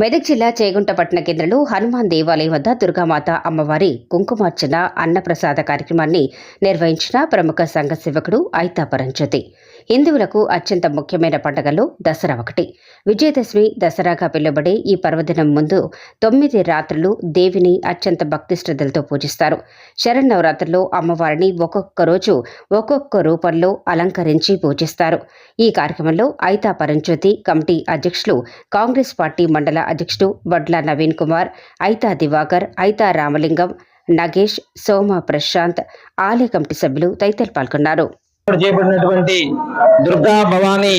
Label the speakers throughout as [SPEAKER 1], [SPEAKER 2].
[SPEAKER 1] మెదక్ జిల్లా చేగుంటపట్న కేంద్రంలో హనుమాన్ దేవాలయం వద్ద దుర్గామాత అమ్మవారి కుంకుమార్చన అన్నప్రసాద కార్యక్రమాన్ని నిర్వహించిన ప్రముఖ సంఘ సేవకుడు ఐతా హిందువులకు అత్యంత ముఖ్యమైన పండుగల్లో దసరా ఒకటి. విజయదశమి దసరాగా పిలువబడే ఈ పర్వదినం ముందు తొమ్మిది రాత్రులు దేవిని అత్యంత భక్తి శ్రద్ధలతో పూజిస్తారు. శరన్నవరాత్రుల్లో అమ్మవారిని ఒక్కొక్క రోజు ఒక్కొక్క రూపంలో అలంకరించి పూజిస్తారు. ఈ కార్యక్రమంలో ఐతా పరంజ్యోతి కమిటీ అధ్యక్షులు కాంగ్రెస్ పార్టీ మండల అధ్యక్షుడు వడ్ల నవీన్ కుమార్ ఐతా దివాకర్ ఐతా రామలింగం నగేష్ సోమ ప్రశాంత్ ఆలయ కమిటీ సభ్యులు తదితరులు పాల్గొన్నారు.
[SPEAKER 2] చేయబడినటువంటి దుర్గా భవానీ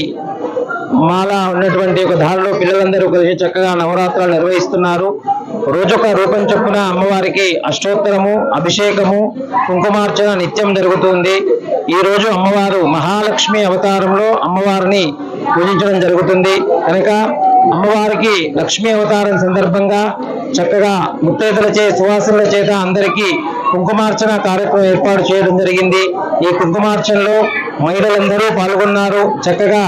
[SPEAKER 2] మాల ఉన్నటువంటి ఒక దారిలో పిల్లలందరూ కలిసి చక్కగా నవరాత్రులు నిర్వహిస్తున్నారు. రోజొక రూపం చొప్పున అమ్మవారికి అష్టోత్తరము అభిషేకము కుంకుమార్చన నిత్యం జరుగుతుంది. ఈ రోజు అమ్మవారు మహాలక్ష్మి అవతారంలో అమ్మవారిని పూజించడం జరుగుతుంది. కనుక అమ్మవారికి లక్ష్మీ అవతారం సందర్భంగా చక్కగా ముత్తైదులచే సువాసనల చేత అందరికీ కుంకుమార్చన కార్యక్రమం ఏర్పాటు చేయడం జరిగింది. ఈ కుంకుమార్చనలో మహిళలందరూ పాల్గొన్నారు. చక్కగా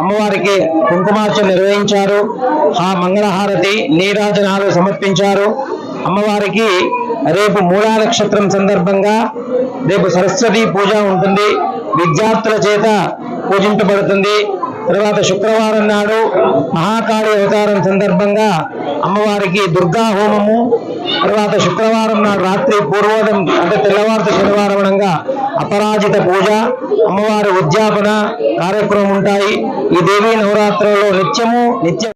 [SPEAKER 2] అమ్మవారికి కుంకుమార్చన నిర్వహించారు. ఆ మంగళహారతి నీరాజనాలు సమర్పించారు. అమ్మవారికి రేపు మూలా నక్షత్రం సందర్భంగా రేపు సరస్వతి పూజ ఉంటుంది. విద్యార్థుల చేత పూజించబడుతుంది తర్వాత శుక్రవారం నాడు మహాకాళి అవతారం సందర్భంగా అమ్మవారికి దుర్గా హోమము తర్వాత శుక్రవారం నాడు రాత్రి పూర్వోదయం అంటే తెల్లవారుత శనివారం అపరాజిత పూజ అమ్మవారి ఉద్యాపన కార్యక్రమం ఉంటాయి. ఈ దేవీ నవరాత్రులలో నిత్యము నిత్యం